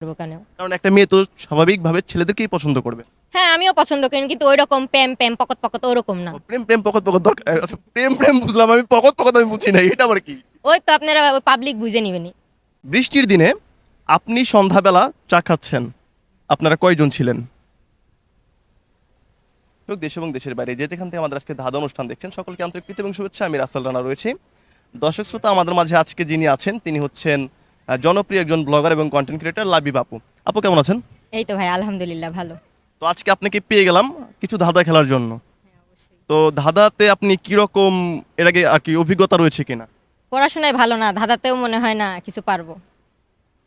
করব কেন? কারণ একটা মেয়ে তো স্বাভাবিকভাবে ছেলেদেরকেই পছন্দ করবে। হ্যাঁ আমিও পছন্দ করি কিন্তু ওই রকম প্যাম প্যাম পকত পকত ওরকম না। প্রেম প্রেম পকত পকত দরকার আচ্ছা, প্রেম প্রেম বুঝলাম আমি পকত পকত আমি বুঝি না এটা আবার কি? ওই তো আপনারা পাবলিক বুঝে নিবেনি। বৃষ্টির দিনে আপনি সন্ধ্যাবেলা চা খাচ্ছেন আপনারা কয়জন ছিলেন? তো দেশ এবং দেশের বাইরে যে যেখান থেকে আমাদের আজকে ধাঁধা অনুষ্ঠান দেখছেন সকলকে আন্তরিক প্রীতি এবং শুভেচ্ছা। আমি রাসেল রানা রয়েছি। দর্শক শ্রোতা আমাদের মাঝে আজকে যিনি আছেন তিনি হচ্ছেন জনপ্রিয় একজন ব্লগার এবং কন্টেন্ট ক্রিয়েটর লাবিব আপু আপু কেমন আছেন? এই তো ভাই আলহামদুলিল্লাহ ভালো। তো আজকে আপনাকে পেয়ে গেলাম কিছু ধাঁধা খেলার জন্য? তো ধাঁধাতে আপনি কীরকম এর আগে আর কি অভিজ্ঞতা রয়েছে কিনা? পড়াশোনায় ভালো না ধাঁধাতেও মনে হয় না কিছু পারব।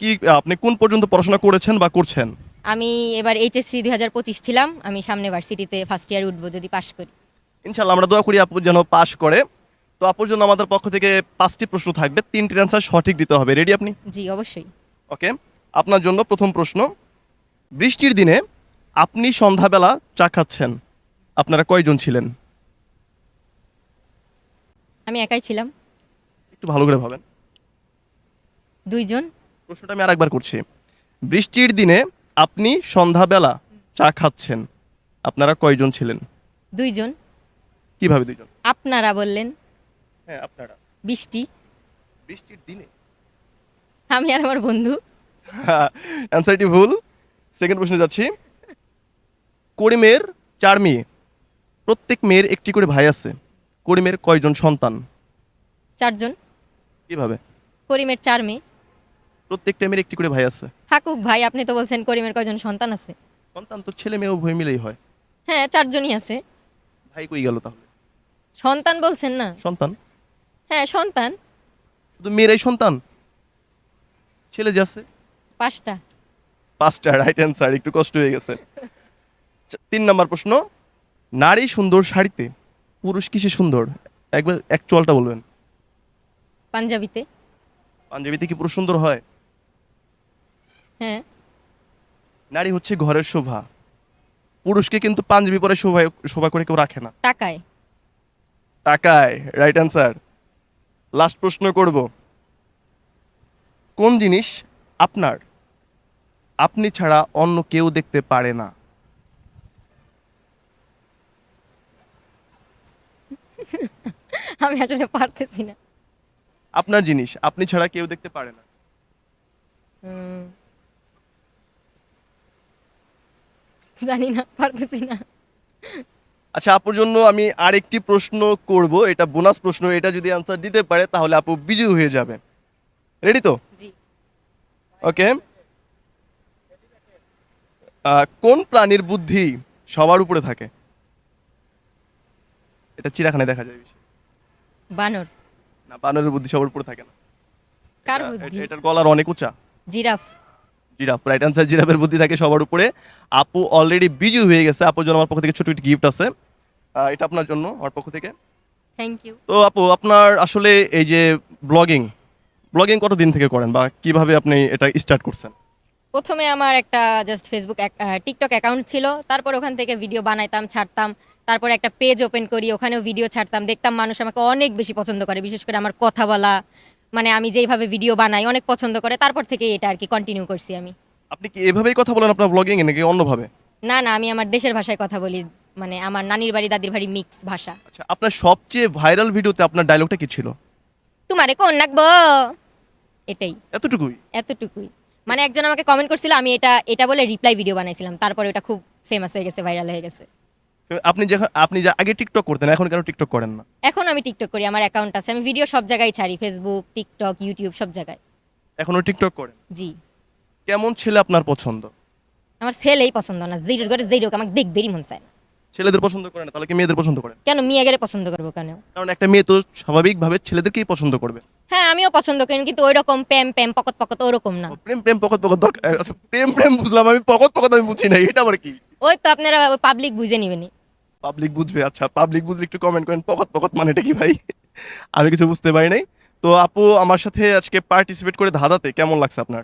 কি আপনি কোন পর্যন্ত পড়াশোনা করেছেন বা করছেন? আমি এবার এইচএসসি দুই হাজার পঁচিশ ছিলাম আমি সামনে ভার্সিটিতে ফার্স্ট ইয়ার উঠবো যদি পাশ করি। ইনশাল্লাহ আমরা দোয়া করি আপু যেন পাশ করে। তো আপুর জন্য আমাদের পক্ষ থেকে পাঁচটি প্রশ্ন থাকবে। তিনটির অ্যান্সার সঠিক দিতে হবে। রেডি আপনি? জি অবশ্যই। ওকে আপনার জন্য প্রথম প্রশ্ন। বৃষ্টির দিনে আপনি সন্ধ্যাবেলা চা খাচ্ছেন। আপনারা কয়জন ছিলেন? আমি একাই ছিলাম। একটু ভালো করে ভাবেন। দুইজন। প্রশ্নটা আমি আরেকবার করছি। বৃষ্টির দিনে আপনি সন্ধ্যাবেলা চা খাচ্ছেন। আপনারা কয়জন ছিলেন? দুইজন। কীভাবে দুইজন? আপনারা বললেন। হ্যাঁ আপনারা। বৃষ্টি। বৃষ্টির দিনে। আমি আর আমার বন্ধু। অ্যান্সারটি ভুল। সেকেন্ড প্রশ্নে যাচ্ছি। করিমের চার মেয়ে। প্রত্যেক মেয়ের একটি করে ভাই আছে। করিমের কয়জন সন্তান? চারজন। কীভাবে? করিমের চার মেয়ে। প্রত্যেকটা মেয়ের একটি করে ভাই আছে। থাকুক ভাই আপনি তো বলছেন করিমের কয়জন সন্তান আছে। সন্তান তো ছেলে মেয়ে উভয় মিলেই হয়। হ্যাঁ চারজনই আছে। ভাই কই গেল তাহলে? সন্তান বলছেন না। সন্তান। হ্যাঁ সন্তান। শুধু মেয়েরাই সন্তান? ছেলে পাঁচটা। পাঁচটা রাইট অ্যান্সার একটু কষ্ট হয়ে গেছে। তিন নম্বর প্রশ্ন। নারী সুন্দর শাড়িতে পুরুষ কিসে সুন্দর? একবার অ্যাকচুয়ালটা বলবেন। পাঞ্জাবিতে। পাঞ্জাবিতে কি পুরুষ সুন্দর হয়? হ্যাঁ। নারী হচ্ছে ঘরের শোভা। পুরুষকে কিন্তু পাঞ্জাবি পরে শোভা শোভা করে কেউ রাখে না। টাকায়। টাকায় রাইট অ্যান্সার লাস্ট প্রশ্ন করব। কোন জিনিস আপনার আপনি ছাড়া অন্য কেউ দেখতে পারে না? আমি আসলে পারতেছি না। আপনার জিনিস আপনি ছাড়া কেউ দেখতে পারে না। জানি না পারতেছি না। আচ্ছা আপুর জন্য আমি আরেকটি প্রশ্ন করব। এটা বোনাস প্রশ্ন এটা যদি আনসার দিতে পারে তাহলে আপু বিজয়ী হয়ে যাবে রেডি তো? জি। ওকে কোন প্রাণীর বুদ্ধি সবার উপরে থাকে? এটা চিড়াখানে দেখা যায়। বানর। না বানরের বুদ্ধি সবার উপরে থাকে না। কার বুদ্ধি? এটার গলার অনেক উঁচা। জিরাফ। জিরাফ রাইট আনসার জিরাফের বুদ্ধি থাকে সবার উপরে। আপু অলরেডি বিজয়ী হয়ে গেছে। আপুর জন্য আমার পক্ষ থেকে ছোট একটি গিফট আছে। এটা আপনার জন্য আমার পক্ষ থেকে। থ্যাংক ইউ তো আপু আপনার আসলে এই যে ব্লগিং ব্লগিং কতদিন থেকে করেন বা কীভাবে আপনি এটা স্টার্ট করছেন? প্রথমে আমার একটা জাস্ট ফেসবুক টিকটক অ্যাকাউন্ট ছিল তারপর ওখান থেকে ভিডিও বানাইতাম ছাড়তাম তারপর একটা পেজ ওপেন করি ওখানেও ভিডিও ছাড়তাম দেখতাম মানুষ আমাকে অনেক বেশি পছন্দ করে বিশেষ করে আমার কথা বলা মানে আমি যেইভাবে ভিডিও বানাই অনেক পছন্দ করে তারপর থেকে এটা আর কি কন্টিনিউ করছি আমি। আপনি কি এভাবেই কথা বলেন আপনার ব্লগিং এ নাকি অন্যভাবে? না না আমি আমার দেশের ভাষায় কথা বলি। মানে আমার নানির বাড়ি দাদির বাড়ি মিক্স ভাষা। আচ্ছা আপনার সবচেয়ে ভাইরাল ভিডিওতে আপনার ডায়লগটা কি ছিল? তোমারে কোন রাখব এটাই। এতটুকুই? এতটুকুই। মানে একজন আমাকে কমেন্ট করছিল আমি এটা এটা বলে রিপ্লাই ভিডিও বানাইছিলাম। তারপরে ওটা খুব ফেমাস হয়ে গেছে ভাইরাল হয়ে গেছে। আপনি যখন আপনি যা আগে টিকটক করতেন এখন কেন টিকটক করেন না? এখন আমি টিকটক করি আমার অ্যাকাউন্ট আছে। আমি ভিডিও সব জায়গায় ছাড়ি ফেসবুক টিকটক ইউটিউব সব জায়গায়। এখনও টিকটক করেন? জি। কেমন ছেলে আপনার পছন্দ? আমার ছেলেই পছন্দ না জিরোর করে জিরো আমাকে দেখবেরই মন চায় না। ছেলেদের পছন্দ করে না তাহলে কি মেয়েদের পছন্দ করে? কেন মেয়ে গেলে পছন্দ করব কেন? কারণ একটা মেয়ে তো স্বাভাবিকভাবে ছেলেদেরকেই পছন্দ করবে। হ্যাঁ আমিও পছন্দ করি কিন্তু ওই রকম প্যাম প্যাম পকত পকত ওরকম না। প্রেম প্রেম পকত পকত দরকার আচ্ছা প্রেম প্রেম বুঝলাম আমি পকত পকত আমি বুঝি না এটা আবার কি? ওই তো আপনারা পাবলিক বুঝে নিবেনি। পাবলিক বুঝবে আচ্ছা পাবলিক বুঝলে একটু কমেন্ট করেন পকত পকত মানেটা কি ভাই? আমি কিছু বুঝতে পারি নাই। তো আপু আমার সাথে আজকে পার্টিসিপেট করে ধাঁধাতে কেমন লাগছে আপনার?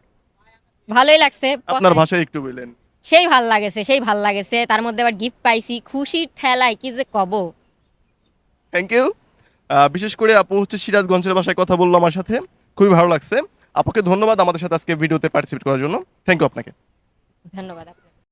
ভালোই লাগছে আপনার ভাষায় একটু বললেন সেই ভালো লাগেছে সেই ভালো লাগেছে। তার মধ্যে আবার গিফট পাইছি খুশির ঠেলায় কি যে কব। থ্যাংক ইউ বিশেষ করে আপু হচ্ছে সিরাজগঞ্জের ভাষায় কথা বলল আমার সাথে। খুবই ভালো লাগছে। আপুকে ধন্যবাদ আমাদের সাথে আজকে ভিডিওতে পার্টিসিপেট করার জন্য। থ্যাংক ইউ আপনাকে। ধন্যবাদ